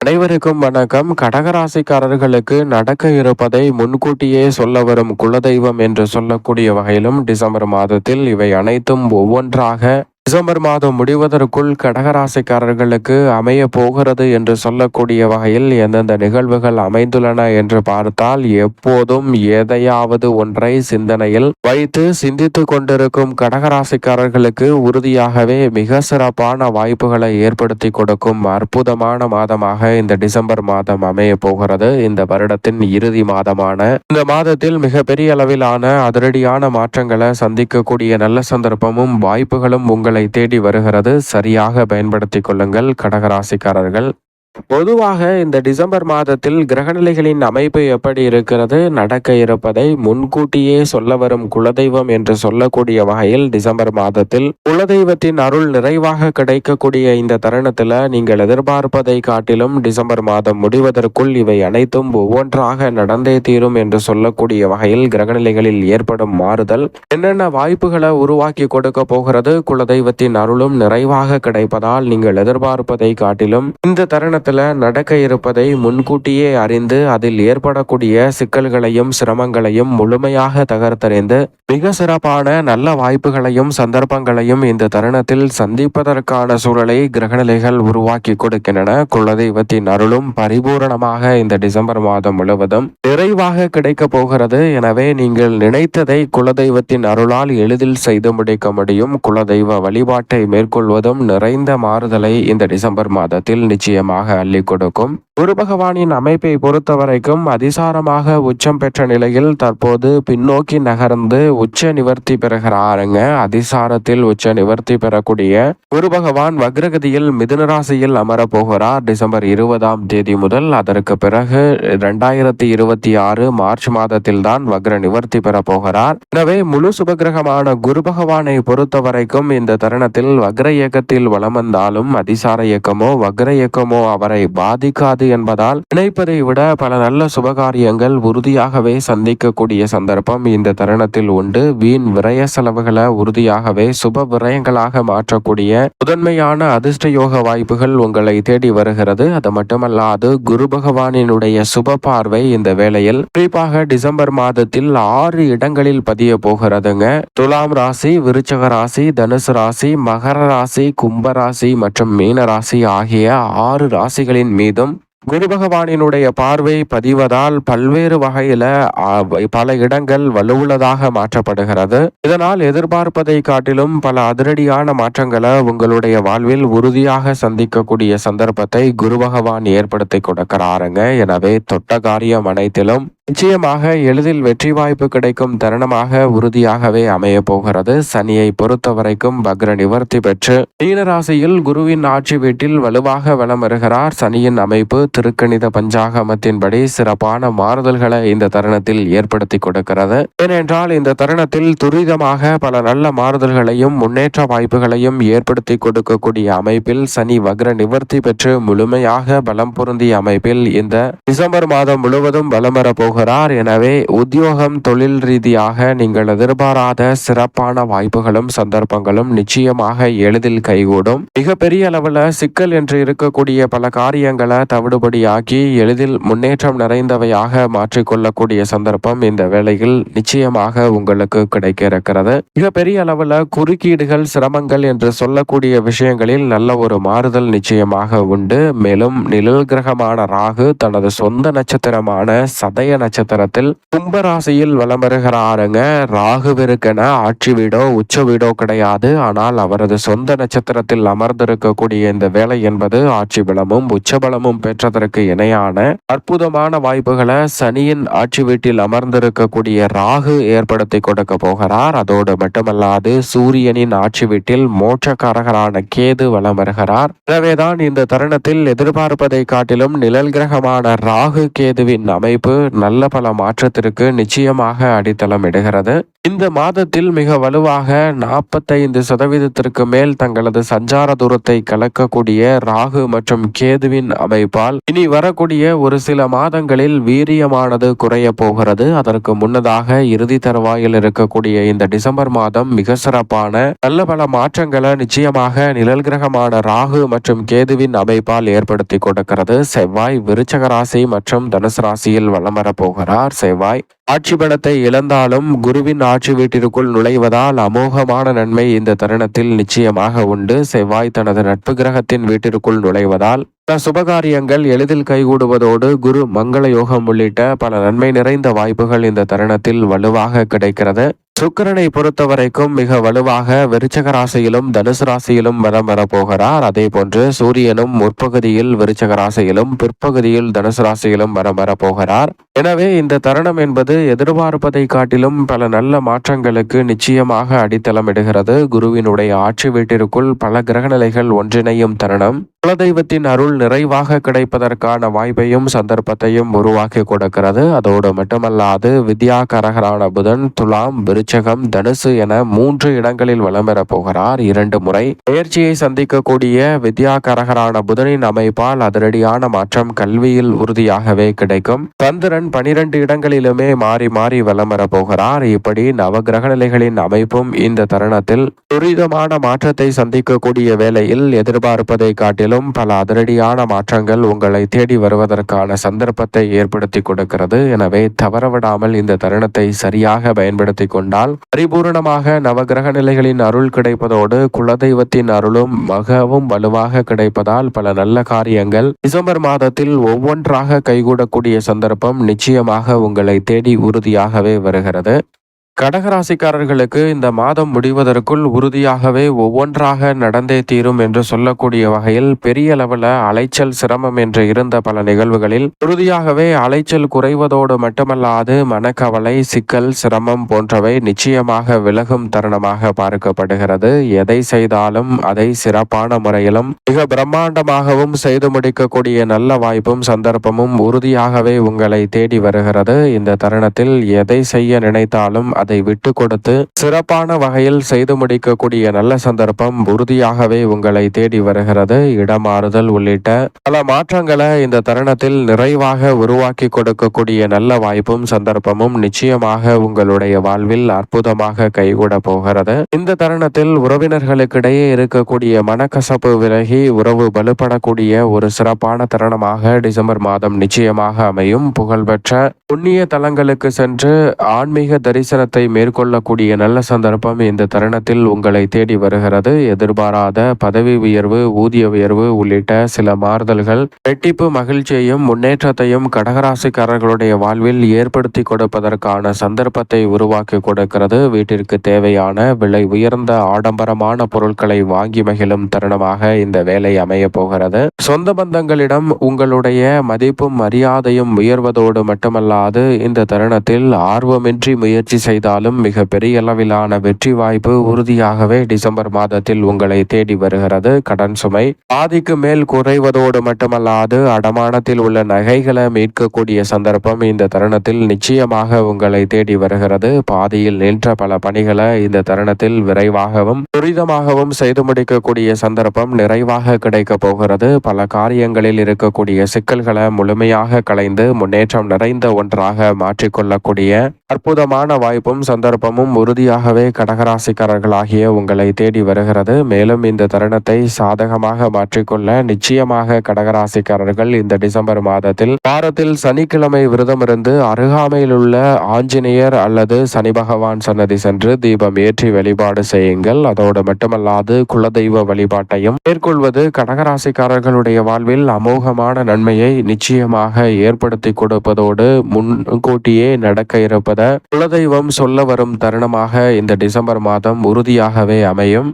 அனைவருக்கும் வணக்கம். கடகராசிக்காரர்களுக்கு நடக்க இருப்பதை முன்கூட்டியே சொல்ல வரும் குலதெய்வம் என்று சொல்லக்கூடிய வகையிலும் டிசம்பர் மாதத்தில் இவை அனைத்தும் ஒவ்வொன்றாக டிசம்பர் மாதம் முடிவதற்குள் கடகராசிக்காரர்களுக்கு அமைய போகிறது என்று சொல்லக்கூடிய வகையில் எந்தெந்த நிகழ்வுகள் அமைந்துள்ளன என்று பார்த்தால் எப்போதும் எதையாவது ஒன்றை சிந்தனையில் வைத்து சிந்தித்து கொண்டிருக்கும் கடகராசிக்காரர்களுக்கு உறுதியாகவே மிக சிறப்பான வாய்ப்புகளை ஏற்படுத்தி கொடுக்கும் அற்புதமான மாதமாக இந்த டிசம்பர் மாதம் அமைய போகிறது. இந்த வருடத்தின் இறுதி மாதமான இந்த மாதத்தில் மிகப்பெரிய அளவிலான அதிரடியான மாற்றங்களை சந்திக்கக்கூடிய நல்ல சந்தர்ப்பமும் வாய்ப்புகளும் உங்கள் தேடி வருகிறது. சரியாக பயன்படுத்திக் கொள்ளுங்கள் கடகராசிக்காரர்கள். பொதுவாக இந்த டிசம்பர் மாதத்தில் கிரகநிலைகளின் அமைப்பு எப்படி இருக்கிறது? நடக்க இருப்பதை முன்கூட்டியே சொல்ல வரும் குலதெய்வம் என்று சொல்லக்கூடிய வகையில் டிசம்பர் மாதத்தில் குலதெய்வத்தின் அருள் நிறைவாக கிடைக்கக்கூடிய இந்த தருணத்தில் நீங்கள் எதிர்பார்ப்பதை காட்டிலும் டிசம்பர் மாதம் முடிவதற்குள் இவை அனைத்தும் ஒவ்வொன்றாக நடந்தே தீரும் என்று சொல்லக்கூடிய வகையில் கிரகநிலைகளில் ஏற்படும் மாறுதல் என்னென்ன வாய்ப்புகளை உருவாக்கி கொடுக்க போகிறது? குலதெய்வத்தின் அருளும் நிறைவாக கிடைப்பதால் நீங்கள் எதிர்பார்ப்பதை காட்டிலும் இந்த தருணம் தருணத்தில் நடக்க இருப்பதை முன்கூட்டியே அறிந்து அதில் ஏற்படக்கூடிய சிக்கல்களையும் சிரமங்களையும் முழுமையாக தகர்த்தறிந்து மிக சிறப்பான நல்ல வாய்ப்புகளையும் சந்தர்ப்பங்களையும் இந்த தருணத்தில் சந்திப்பதற்கான சூழலை கிரகநிலைகள் உருவாக்கி கொடுக்கின்றன. குலதெய்வத்தின் அருளும் பரிபூரணமாக இந்த டிசம்பர் மாதம் முழுவதும் நிறைவாக கிடைக்க போகிறது. எனவே நீங்கள் நினைத்ததை குலதெய்வத்தின் அருளால் எளிதில் செய்து முடிக்க முடியும். குலதெய்வ வழிபாட்டை மேற்கொள்வதும் நிறைந்த மாறுதலை இந்த டிசம்பர் மாதத்தில் நிச்சயமாக அள்ளி கொடுக்கும். குரு பகவானின் அமைப்பை பொறுத்தவரைக்கும் அதிசாரமாக உச்சம் பெற்ற நிலையில் தற்போது பின்னோக்கி நகர்ந்து உச்ச நிவர்த்தி பெறுகிறாருங்க. அதிசாரத்தில் உச்ச நிவர்த்தி பெறக்கூடிய குரு பகவான் வக்ரகதியில் மிதுனராசியில் அமரப்போகிறார் டிசம்பர் இருபதாம் தேதி முதல் அதற்கு பிறகு இரண்டாயிரத்தி இருபத்தி ஆறு மார்ச் மாதத்தில் தான் வக்ர நிவர்த்தி பெற போகிறார். எனவே முழு சுபகிரகமான குரு பகவானை பொறுத்தவரைக்கும் இந்த தருணத்தில் வக்ர இயக்கத்தில் வளம் வந்தாலும் அதிசார இயக்கமோ வக்ர இயக்கமோ அவரை பாதிக்காது என்பதால் நினைப்பதை விட பல நல்ல சுபகாரியங்கள் உறுதியாகவே சந்திக்கக்கூடிய சந்தர்ப்பம் இந்த தருணத்தில் உண்டு. வீண் விரய செலவுகளை உறுதியாகவே சுப விரயங்களாக மாற்றக்கூடிய முதன்மையான அதிர்ஷ்ட யோக வாய்ப்புகள் உங்களை தேடி வருகிறது. அது மட்டுமல்லாது குரு பகவானினுடைய சுப பார்வை இந்த வேளையில் குறிப்பாக டிசம்பர் மாதத்தில் ஆறு இடங்களில் பதிய போகிறதுங்க. துலாம் ராசி விருச்சக ராசி தனுசு ராசி மகர ராசி கும்ப ராசி மற்றும் மீன ராசி ஆகிய ஆறு ராசி ராசிகளின் மீதும் குரு பகவானினுடைய பார்வை பதிவதால் பல்வேறு வகையில பல இடங்கள் வலுவுள்ளதாக மாற்றப்படுகிறது. இதனால் எதிர்பார்ப்பதை காட்டிலும் பல அதிரடியான மாற்றங்களை உங்களுடைய வாழ்வில் உறுதியாக சந்திக்கக்கூடிய சந்தர்ப்பத்தை குரு பகவான் ஏற்படுத்தி கொடுக்கிறாருங்க. எனவே தொட்ட காரியம் அனைத்திலும் நிச்சயமாக எளிதில் வெற்றி வாய்ப்பு கிடைக்கும் தருணமாக உறுதியாகவே அமைய போகிறது. சனியை பொறுத்த வரைக்கும் பக்ர நிவர்த்தி பெற்று மீனராசியில் குருவின் ஆட்சி வீட்டில் வலுவாக வலம் வருகிறார். சனியின் அமைப்பு திருக்கணித பஞ்சாகமத்தின்படி சிறப்பான மாறுதல்களை இந்த தருணத்தில் ஏற்படுத்தி கொடுக்கிறது. ஏனென்றால் இந்த தருணத்தில் துரிதமாக பல நல்ல மாறுதல்களையும் முன்னேற்ற வாய்ப்புகளையும் ஏற்படுத்தி கொடுக்கக்கூடிய அமைப்பில் சனி வக்ர நிவர்த்தி பெற்று முழுமையாக பலம் பொருந்திய அமைப்பில் இந்த டிசம்பர் மாதம் முழுவதும் பலம் வரப்போகிறது போகிறார். எனவே உத்தியோகம் தொழில் ரீதியாக நீங்கள் எதிர்பாராத சிறப்பான வாய்ப்புகளும் சந்தர்ப்பங்களும் நிச்சயமாக எளிதில் கைகூடும். மிகப்பெரிய அளவில் சிக்கல் என்று இருக்கக்கூடிய பல காரியங்களை தவிடுபடியாக்கி எளிதில் முன்னேற்றம் நிறைந்தவையாக மாற்றிக்கொள்ளக்கூடிய சந்தர்ப்பம் இந்த வேளையில் நிச்சயமாக உங்களுக்கு கிடைக்க இருக்கிறது மிகப்பெரிய அளவில் குறுக்கீடுகள் சிரமங்கள் என்று சொல்லக்கூடிய விஷயங்களில் நல்ல ஒரு மாறுதல் நிச்சயமாக உண்டு. மேலும் நிழல் கிரகமான ராகு தனது சொந்த நட்சத்திரமான சதய நட்சத்திரத்தில் கும்பராசியில் வலம் வருகிறாருங்க ராகுவிற்கென ஆட்சி வீடோ உச்ச வீடோ கிடையாது. ஆனால் அவரது சொந்த நட்சத்திரத்தில் அமர்ந்திருக்கக்கூடிய இந்த வேலை என்பது ஆட்சி பலமும் உச்சபலமும் பெற்றதற்கு இணையான அற்புதமான வாய்ப்புகளை சனியின் ஆட்சி வீட்டில் அமர்ந்திருக்கக்கூடிய ராகு ஏற்படுத்தி கொடுக்க போகிறார். அதோடு மட்டுமல்லாது சூரியனின் ஆட்சி வீட்டில் மோட்சக்காரகரான கேது வலம் வருகிறார். எனவேதான் இந்த தருணத்தில் எதிர்பார்ப்பதை காட்டிலும் நிழல் கிரகமான ராகு கேதுவின் அமைப்பு நல்ல பல மாற்றத்திற்கு நிச்சயமாக அடித்தளம் இடுகிறது. இந்த மாதத்தில் மிக வலுவாக நாற்பத்தைந்து சதவீதத்திற்கு மேல் தங்களது சஞ்சார தூரத்தை கலக்கக்கூடிய ராகு மற்றும் கேதுவின் அமைப்பால் இனி வரக்கூடிய ஒரு சில மாதங்களில் வீரியமானது குறைய போகிறது. அதற்கு முன்னதாக இறுதி தருவாயில் இருக்கக்கூடிய இந்த டிசம்பர் மாதம் மிக சிறப்பான நல்ல பல மாற்றங்களை நிச்சயமாக நிழல் கிரகமான ராகு மற்றும் கேதுவின் அமைப்பால் ஏற்படுத்தி கொடுக்கிறது. செவ்வாய் விருச்சக ராசி மற்றும் தனுசு ராசியில் வலம் போகிறார். செவ்வாய் ஆட்சி பலத்தை இழந்தாலும் குருவின் ஆட்சி வீட்டிற்குள் நுழைவதால் அமோகமான நன்மை இந்த தருணத்தில் நிச்சயமாக உண்டு. செவ்வாய் தனது நட்பு கிரகத்தின் வீட்டிற்குள் நுழைவதால் பல சுபகாரியங்கள் எளிதில் கைகூடுவதோடு குரு மங்கள யோகம் உள்ளிட்ட பல நன்மை நிறைந்த வாய்ப்புகள் இந்த தருணத்தில் வலுவாக கிடைக்கிறது. சுக்கிரனை பொறுத்தவரைக்கும் மிக வலுவாக விருச்சக ராசியிலும் தனுசு ராசியிலும் வரம் வரப்போகிறார். அதே போன்று சூரியனும் முற்பகுதியில் விருச்சக ராசியிலும் பிற்பகுதியில் தனுசு ராசியிலும் வரம் வரப்போகிறார். எனவே இந்த தருணம் என்பது எதிர்பார்ப்பதை காட்டிலும் பல நல்ல மாற்றங்களுக்கு நிச்சயமாக அடித்தளமிடுகிறது. குருவினுடைய ஆட்சி வீட்டிற்குள் பல கிரகநிலைகள் ஒன்றிணையும் தருணம். குலதெய்வத்தின் அருள் நிறைவாக கிடைப்பதற்கான வாய்ப்பையும் சந்தர்ப்பத்தையும் உருவாக்கி கொடுக்கிறது. அதோடு மட்டுமல்லாது வித்யா கரகரான புதன் துலாம் விருச்சகம் தனுசு என மூன்று இடங்களில் வலம் பெறப் போகிறார். இரண்டு முறை பயிற்சியை சந்திக்கக்கூடிய வித்யா கரகரான புதனின் அமைப்பால் அதிரடியான மாற்றம் கல்வியில் உறுதியாகவே கிடைக்கும். சந்திரன் பனிரெண்டு இடங்களிலுமே மாறி மாறி வலம் வரப் போகிறார். இப்படி நவகிரக அமைப்பும் இந்த தருணத்தில் துரிதமான மாற்றத்தை சந்திக்கக்கூடிய வேளையில் எதிர்பார்ப்பதை காட்டில் மேலும் பல அதிரடியான மாற்றங்கள் உங்களை தேடி வருவதற்கான சந்தர்ப்பத்தை ஏற்படுத்தி கொடுக்கிறது. எனவே தவறவிடாமல் இந்த தருணத்தை சரியாக பயன்படுத்தி கொண்டால் பரிபூர்ணமாக நவகிரக நிலைகளின் அருள் கிடைப்பதோடு குலதெய்வத்தின் அருளும் மிகவும் வலுவாக கிடைப்பதால் பல நல்ல காரியங்கள் டிசம்பர் மாதத்தில் ஒவ்வொன்றாக கைகூடக்கூடிய சந்தர்ப்பம் நிச்சயமாக உங்களை தேடி உறுதியாகவே வருகிறது. கடகராசிக்காரர்களுக்கு இந்த மாதம் முடிவதற்குள் உறுதியாகவே ஒவ்வொன்றாக நடந்தே தீரும் என்று சொல்லக்கூடிய வகையில் பெரிய அளவில் அலைச்சல் சிரமம் என்று இருந்த பல நிகழ்வுகளில் உறுதியாகவே அலைச்சல் குறைவதோடு மட்டுமல்லாது மனக்கவலை சிக்கல் சிரமம் போன்றவை நிச்சயமாக விலகும் தருணமாக பார்க்கப்படுகிறது. எதை செய்தாலும் அதை சிறப்பான முறையிலும் மிக பிரம்மாண்டமாகவும் செய்து முடிக்கக்கூடிய நல்ல வாய்ப்பும் சந்தர்ப்பமும் உறுதியாகவே உங்களை தேடி வருகிறது. இந்த தருணத்தில் எதை செய்ய நினைத்தாலும் அதை விட்டு கொடுத்து சிறப்பான வகையில் செய்து முடிக்கக்கூடிய நல்ல சந்தர்ப்பம் உறுதியாகவே உங்களை தேடி வருகிறது. இடமாறுதல் உள்ளிட்ட பல மாற்றங்களை இந்த தருணத்தில் நிறைவாக உருவாக்கி கொடுக்கக்கூடிய நல்ல வாய்ப்பும் சந்தர்ப்பமும் நிச்சயமாக உங்களுடைய வாழ்வில் அற்புதமாக கைகூட போகிறது. இந்த தருணத்தில் உறவினர்களுக்கிடையே இருக்கக்கூடிய மனக்கசப்பு விலகி உறவு வலுப்படக்கூடிய ஒரு சிறப்பான தருணமாக டிசம்பர் மாதம் நிச்சயமாக அமையும். புகழ்பெற்ற புண்ணிய தலங்களுக்கு சென்று ஆன்மீக தரிசன பயணத்தை மேற்கொள்ளக்கூடிய நல்ல சந்தர்ப்பம் இந்த தருணத்தில் உங்களை தேடி வருகிறது. எதிர்பாராத பதவி உயர்வு ஊதிய உயர்வு உள்ளிட்ட சில மாறுதல்கள். வெட்டிப்பு மகிழ்ச்சியையும் முன்னேற்றத்தையும் கடகராசிக்காரர்களுடைய வாழ்வில் ஏற்படுத்தி கொடுப்பதற்கான சந்தர்ப்பத்தை உருவாக்கி கொடுக்கிறது. வீட்டிற்கு தேவையான விலை உயர்ந்த ஆடம்பரமான பொருட்களை வாங்கி மகிழும் தருணமாக இந்த வேலை அமைய போகிறது. சொந்த பந்தங்களிடம் உங்களுடைய மதிப்பும் மரியாதையும் உயர்வதோடு மட்டுமல்லாது இந்த தருணத்தில் ஆர்வமின்றி முயற்சி செய்த செய்தாலும் மிக பெரிய அளவிலான வெற்றி வாய்ப்பு உறுதியாகவே டிசம்பர் மாதத்தில் உங்களை தேடி வருகிறது. கடன் சுமை பாதிக்கு மேல் குறைவதோடு மட்டுமல்லாது அடமானத்தில் உள்ள நகைகளை மீட்கக்கூடிய சந்தர்ப்பம் இந்த தருணத்தில் நிச்சயமாக உங்களை தேடி வருகிறது. பாதியில் நின்ற பல பணிகளை இந்த தருணத்தில் விரைவாகவும் துரிதமாகவும் செய்து முடிக்கக்கூடிய சந்தர்ப்பம் நிறைவாக கிடைக்க போகிறது. பல காரியங்களில் இருக்கக்கூடிய சிக்கல்களை முழுமையாக களைந்து முன்னேற்றம் நிறைந்த ஒன்றாக மாற்றிக்கொள்ளக்கூடிய அற்புதமான வாய்ப்பு வாய்ப்பும் சந்தர்ப்பமும் உறுதியாகவே கடகராசிக்காரர்களாகிய உங்களை தேடி வருகிறது. மேலும் இந்த தருணத்தை சாதகமாக மாற்றிக்கொள்ள நிச்சயமாக கடகராசிக்காரர்கள் இந்த டிசம்பர் மாதத்தில் வாரத்தில் சனிக்கிழமை விரதமிருந்து அருகாமையில் உள்ள ஆஞ்சநேயர் அல்லது சனி பகவான் சன்னதி சென்று தீபம் ஏற்றி வழிபாடு செய்யுங்கள். அதோடு மட்டுமல்லாது குலதெய்வ வழிபாட்டையும் மேற்கொள்வது கடகராசிக்காரர்களுடைய வாழ்வில் அமோகமான நன்மையை நிச்சயமாக ஏற்படுத்தி கொடுப்பதோடு முன்கூட்டியே நடக்க இருப்பத குலதெய்வம் சொல்ல வரும் தருணமாக இந்த டிசம்பர் மாதம் உறுதியாகவே அமையும்.